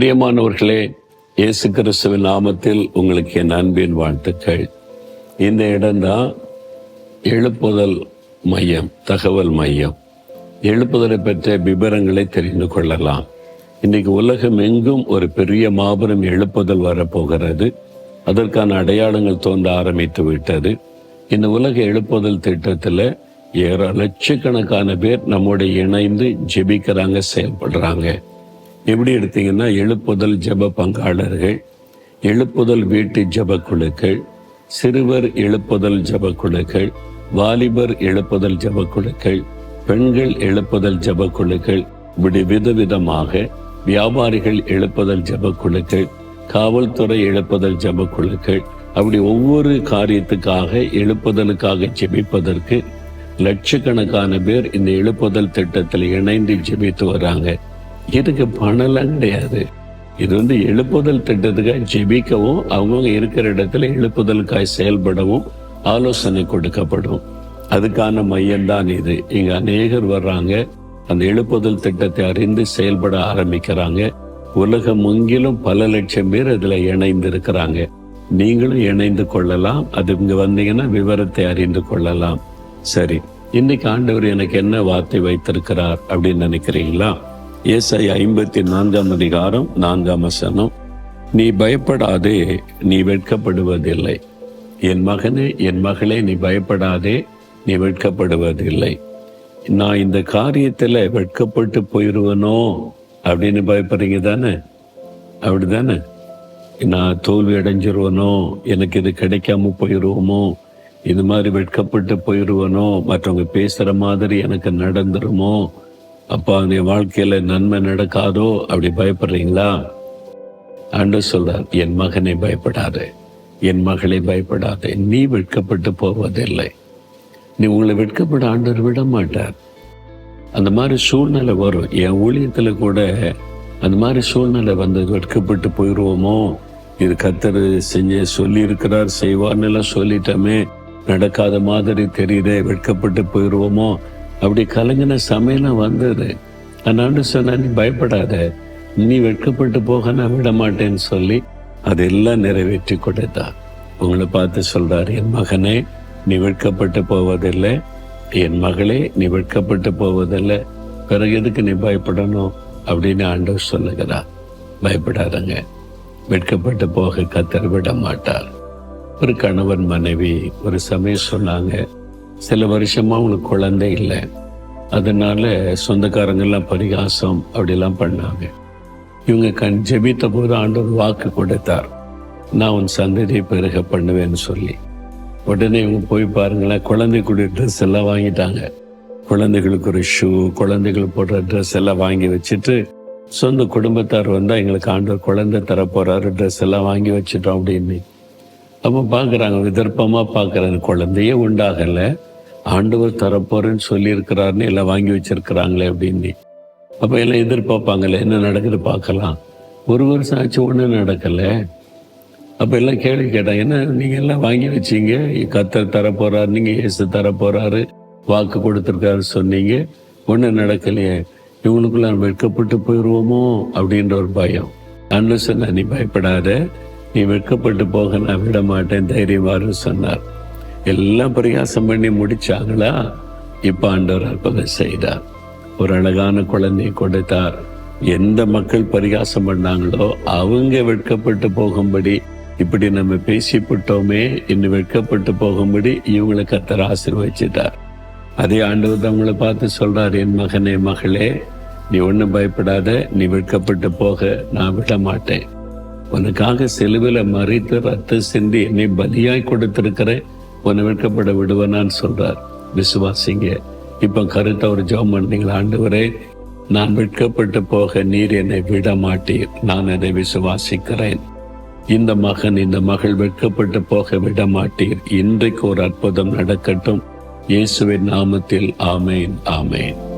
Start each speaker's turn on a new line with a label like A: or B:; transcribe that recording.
A: பிரியமானவர்களே இயேசு கிறிஸ்துவின் நாமத்தில் உங்களுக்கு என் அன்பின் வாழ்த்துக்கள். இந்த இடம்தான் எழுப்புதல் மையம் தகவல் மையம். எழுப்புதலை பற்றிய விபரங்களை தெரிந்து கொள்ளலாம். இன்னைக்கு உலகம் எங்கும் ஒரு பெரிய மாபெரும் எழுப்புதல் வரப்போகிறது. அதற்கான அடையாளங்கள் தோன்ற ஆரம்பித்து விட்டது. இந்த உலக எழுப்புதல் திட்டத்தில் ஏற லட்சக்கணக்கான பேர் நம்மோட இணைந்து ஜெபிக்கிறாங்க செயல்படுறாங்க. எப்படி எடுத்தீங்கன்னா எழுப்புதல் ஜெப பங்காளர்கள் எழுப்புதல் வீட்டு ஜப குழுக்கள் சிறுவர் எழுப்புதல் ஜெப குழுக்கள் வாலிபர் எழுப்புதல் ஜெப குழுக்கள் பெண்கள் எழுப்புதல் ஜெப குழுக்கள் இப்படி விதவிதமாக வியாபாரிகள் எழுப்புதல் ஜப குழுக்கள் காவல்துறை எழுப்புதல் ஜப குழுக்கள் அப்படி ஒவ்வொரு காரியத்துக்காக எழுப்புதலுக்காக ஜெபிப்பதற்கு லட்சக்கணக்கான பேர் இந்த எழுப்புதல் திட்டத்தில் இணைந்து ஜெபித்து வராங்க. இதுக்கு பணம்லாம் கிடையாது. இது வந்து எழுப்புதல் திட்டத்துக்காக ஜெபிக்கவும் அவங்கவுங்க இருக்கிற இடத்துல எழுப்புதலுக்காய் செயல்படவும் ஆலோசனை கொடுக்கப்படும். அதுக்கான மையம்தான் இது. இங்க அநேகர் வர்றாங்க. அந்த எழுப்புதல் திட்டத்தை அறிந்து செயல்பட ஆரம்பிக்கிறாங்க. உலகம் முங்கிலும் பல லட்சம் பேர் அதுல இணைந்து இருக்கிறாங்க நீங்களும் இணைந்து கொள்ளலாம். அது இங்க வந்தீங்கன்னா விவரத்தை அறிந்து கொள்ளலாம். சரி. இன்னைக்கு ஆண்டவர் எனக்கு என்ன வார்த்தை வைத்திருக்கிறார் அப்படின்னு நினைக்கிறீங்களா? ஏசாய் ஐம்பத்தி நான்காம் அதிகாரம் நான்காம் வசனம். நீ பயப்படாதே நீ வெட்கப்படுவதில்லை. என் மகனே என் மகளே நீ பயப்படாதே நீ வெட்கப்படுவதில்லை. நான் இந்த காரியத்தில் வெட்கப்பட்டு போயிடுவனோ அப்படின்னு பயப்படுறீங்க தானே? அப்படிதானே நான் தோல்வி அடைஞ்சிருவனோ? எனக்கு இது கிடைக்காம போயிடுவோமோ இது மாதிரி வெட்கப்பட்டு போயிடுவனோ மற்றவங்க பேசுகிற மாதிரி எனக்கு நடந்துருமோ? அப்பா என் வாழ்க்கையில நன்மை நடக்காதோ அப்படி பயப்படுறீங்களா? அன்று சொல்றார் என் மகனை பயப்படாதே என் மகளை பயப்படாதே நீ வெட்கப்பட்டு போவதில்லை. நீ உங்களை வெட்கப்பட ஆண்டவர் விட மாட்டார் அந்த மாதிரி சூழ்நிலை வரும். என் ஊழியத்துல கூட அந்த மாதிரி சூழ்நிலை வந்து வெட்கப்பட்டு போயிடுவோமோ இது கத்தர் செஞ்ச சொல்லி இருக்கிறார் செய்வார்னு எல்லாம் சொல்லிட்டோமே. நடக்காத மாதிரி தெரியுதே வெட்கப்பட்டு போயிடுவோமோ அப்படி கலங்கின சமையலாம் வந்தது. அதனால சொன்ன நீ பயப்படாத. நீ வெட்கப்பட்டு போக நான் விட மாட்டேன்னு சொல்லி அதெல்லாம் நிறைவேற்றி கொடுத்தார். உங்களை பார்த்து சொல்றார் என் மகனே நீ வெட்கப்பட்டு போவதில்லை. என் மகளே நீ வெட்கப்பட்டு போவதில்லை. பிறகு எதுக்கு நீ பயப்படணும்? அப்படின்னு ஆண்டவர் சொல்லுகிறார். பயப்படாதங்க. வெட்கப்பட்டு போக கத்தர் விட மாட்டார் ஒரு கணவன் மனைவி ஒரு சமயம் சொன்னாங்க சில வருஷமா அவங்களுக்கு குழந்தை இல்லை. அதனால சொந்தக்காரங்கெல்லாம் பரிகாசம் அப்படிலாம் பண்ணாங்க. இவங்க கண் ஜெபித்த போது ஆண்டவர் வாக்கு கொடுத்தார். நான் உன் சந்ததியை பெருக பண்ணுவேன்னு சொல்லி. உடனே இவங்க போய் பாருங்களேன் குழந்தைக்குடைய ட்ரெஸ் எல்லாம் வாங்கிட்டாங்க. குழந்தைகளுக்கு ஒரு ஷூ குழந்தைகள் போடுற ட்ரெஸ் எல்லாம் வாங்கி வச்சுட்டு சொந்த குடும்பத்தார் வந்தால் எங்களுக்கு ஆண்டவர் குழந்தை தர ட்ரெஸ் எல்லாம் வாங்கி வச்சுட்டோம் அப்படின்னு. அப்போ பார்க்குறாங்க விதர்ப்பமாக பார்க்குறாங்க குழந்தையே உண்டாகலை. ஆண்டவர் தரப்போறேன்னு சொல்லியிருக்கிறாருன்னு எல்லாம் வாங்கி வச்சிருக்கிறாங்களே அப்படின்னு. அப்போ எல்லாம் எதிர்பார்ப்பாங்களே என்ன நடக்குது பார்க்கலாம். ஒரு வருஷம் ஆச்சு ஒன்றும் நடக்கலை. அப்போ எல்லாம் கேள்வி கேட்டாங்க என்ன நீங்கள் எல்லாம் வாங்கி வச்சீங்க? கத்தர் தரப்போறாரு நீங்கள் இயேசு தரப்போறாரு வாக்கு கொடுத்துருக்காரு சொன்னீங்க. ஒன்றும் நடக்கலையே. இவங்களுக்குள்ள வெட்கப்பட்டு போயிடுவோமோ அப்படின்ற ஒரு பயம். அண்ணன் சொன்ன நீ பயப்படாத. நீ வெட்கப்பட்டு போக நான் விட மாட்டேன் தைரியமாறு சொன்னார். எல்லாம் பிரயாசம் பண்ணி முடிச்சாங்களா? இப்ப ஆண்டவர் அற்புதம் செய்தார். ஒரு அழகான குழந்தையை கொடுத்தார். எந்த மக்கள் பரிகாசம் பண்ணாங்களோ அவங்க வெட்கப்பட்டு போகும்படி இப்படி நம்ம பேசிவிட்டோமே இன்னும் வெட்கப்பட்டு போகும்படி இவங்களை கத்தர் ஆசீர்வச்சிட்டார். அதே ஆண்டவர் அவங்களை பார்த்து சொல்றார் என் மகனே மகளே நீ ஒன்றும் பயப்படாத நீ வெட்கப்பட்டு போக நான் விட மாட்டேன் உனக்காக செலுவில மறித்து ரத்து சிந்தி என்னை பலியாய் கொடுத்திருக்கிறேன் உன்னை வெட்கப்பட விடுவனான்னு சொல்றார். விசுவாசிங்க இப்ப கருத்த ஒரு ஜோம் பண்ணீங்களா ஆண்டவரே நான் வெட்கப்பட்டு போக நீர் என்னை விட மாட்டீர். நான் அதை விசுவாசிக்கிறேன். இந்த மகன் இந்த மகள் வெட்கப்பட்டு போக விட மாட்டீர். இன்றைக்கு ஒரு அற்புதம் நடக்கட்டும். இயேசுவின் நாமத்தில் ஆமேன் ஆமேன்.